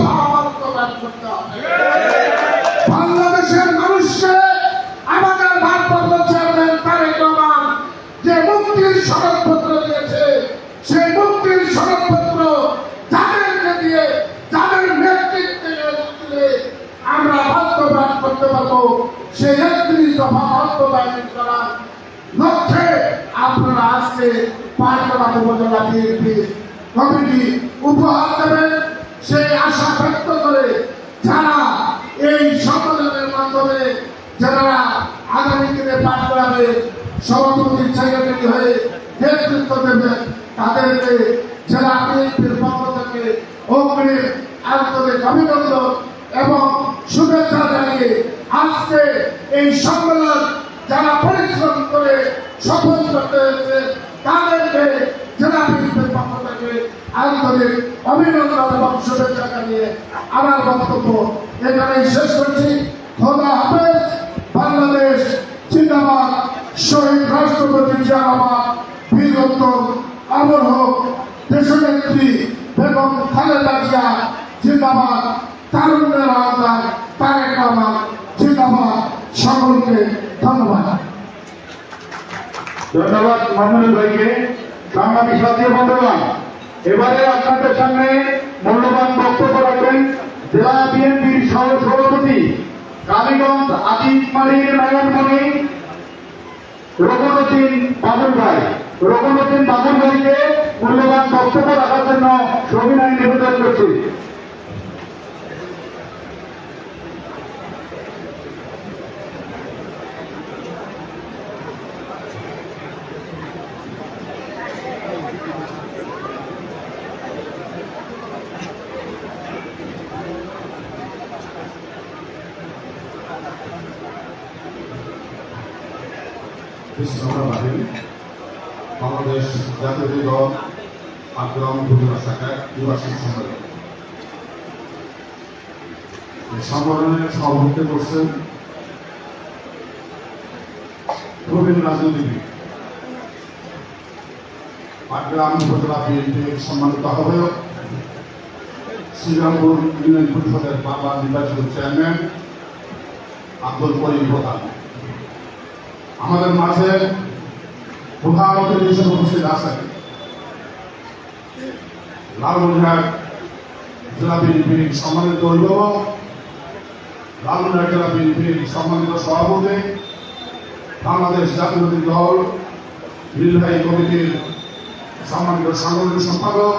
দফা বাস্তবায়ন করতে হবে বাংলাদেশের মানুষকে আমাদের ভারপ্রাপ্ত চেয়ারম্যান তারেক রহমান যে মুক্তির সনদপত্র দিয়েছে, সেই মুক্তির সনদপত্র যাদেরকে দিয়ে যাদের নেতৃত্বে দিলে আমরা বাস্তবায়ন করতে পারব, সেই একত্রিশ দফা বাস্তবায়ন করার লক্ষ্যে আপনারা আজকে পাঁচতলা উপজেলা বিএনপি কমিটি উপহার দেবেন। সেই আশা ব্যক্ত করে যারা এই সম্মেলনের মাধ্যমে যারা আগামী দিনে পাঠ করাবে, সভাপতি সেক্রেটারি হয়ে নেতৃত্ব দেবেন, তাদেরকে জেলা বিএনপির পক্ষ থেকে অগ্রিম আন্তরিক অভিনন্দন এবং শুভেচ্ছা জানিয়ে আজকে এই সম্মেলন যারা পরিশ্রম করে সফল করতে হয়েছে তাদেরকে জেলা বিএনপির পক্ষ থেকে আন্তরিক অভিনন্দন এবং শুভেচ্ছা জানিয়ে আমার বক্তব্য এখানেই শেষ করছি। খোদা হাফেজ, বাংলাদেশ জিন্দাবাদ। শহীদ রাষ্ট্রপতি জিয়াবাদ বীরত্তম আমর হোক, দেশনেত্রী বেগম খালেদা জিয়া, জিন্দাবাদ। তারুণ্যের আওতায় তারেক রহমান, জিন্দাবাদ। সকলকে ধন্যবাদ। ধন্যবাদ মামুনুল ভাইকে। সাংবাদিক সাথী বন্ধুগণ এবারে আপনাদের সামনে মূল্যবান বক্তব্য রাখবেন। জেলা বিএনপির সহ সভাপতি কালীগঞ্জ আদিত মালির নয়নমণি রঘুনদ্দিন বাবুল ভাই। রঘুনদ্দিন বাবুল ভাইকে মূল্যবান বক্তব্য রাখার জন্য সবিনয় নিবেদন করছি। বাংলাদেশ জাতীয় দল আগ্রাম নির্বাচন সম্মেলন করছেন প্রবীণ রাজনীতিবিদ আগ্রাম উপজেলা বিএনপির সম্মানিত আহ্বায়ক শ্রীরামপুর ইউনিয়ন পরিষদের বাংলা নির্বাচিত চেয়ারম্যান আব্দুল করিম প্রধান। আমাদের মাঝে প্রধান অতিথি হিসেবে উপস্থিত আছেন লালমনিরহাট জেলা বিএনপির সম্মানিত অভিভাবক, লালমনিরহাট জেলা বিএনপির সম্মানিত সভাপতি, বাংলাদেশ জাতীয়তাবাদী দল নির্বাহী কমিটির সম্মানিত সাংগঠনিক সম্পাদক